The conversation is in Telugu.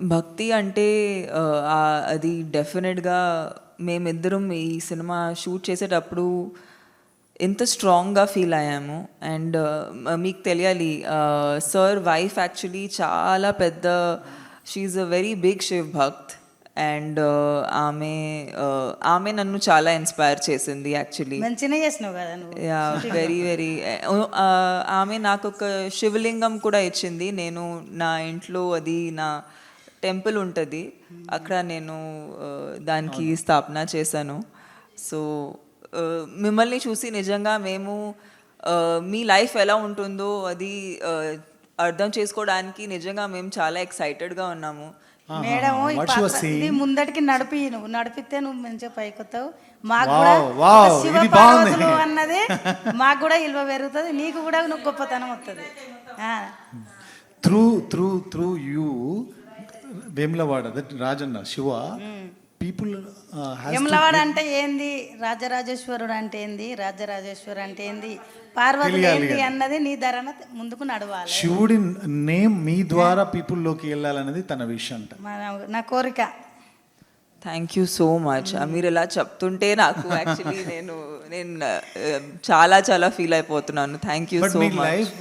భక్తి అంటే అది డెఫినెట్గా మేమిద్దరం ఈ సినిమా షూట్ చేసేటప్పుడు ఎంత స్ట్రాంగ్గా ఫీల్ అయ్యాము. అండ్ మీకు తెలియాలి సార్ వైఫ్ యాక్చువల్లీ చాలా పెద్ద she a very big Shiv bhakt. And ఆమె ఆమె నన్ను చాలా ఇన్స్పైర్ చేసింది యాక్చువల్లీ. మంచిగా చేసినావు కదా నువ్వు. Yeah very very. ఆమె నాకు ఒక శివలింగం కూడా ఇచ్చింది. నేను నా ఇంట్లో అది నా టెంపుల్ ఉంటుంది. అక్కడ నేను దానికి స్థాపన చేశాను. సో మిమ్మల్ని చూసి నిజంగా మేము మీ లైఫ్ ఎలా ఉంటుందో అది అర్థం చేసుకోవడానికి నిజంగా మేము చాలా ఎక్సైటెడ్గా ఉన్నాము. మేడం ఇది ముందటికి నడిపి నువ్వు నడిపితే నువ్వు మంచిగా పైకి వస్తావు మాకు కూడా శివ. పార్వతులు అన్నది మాకు కూడా ఇల్వ పెరుగుతుంది నీకు కూడా నువ్వు గొప్పతనం వస్తుంది. Through through through you Vemulawada that Rajanna Shiva people యమలవాడ అంటే ఏంది? రాజరాజేశ్వరుడు అంటే ఏంది? రాజరాజేశ్వరు అంటే ఏంది? ఏంది కదా. అన్నది నీ ధరన ముందుకు నడవాలి. శివుడి నేమ్ మీ ద్వారా పీపుల్లోకి వెళ్ళాలనేది తన విషయం అంట. నా కోరిక. థ్యాంక్ యూ సో మచ్ మీరు ఇలా చెప్తుంటే నాకు యాక్చువల్లీ నేను నేను ఆ, చాలా చాలా ఫీల్ అయిపోతున్నాను. Thank you so much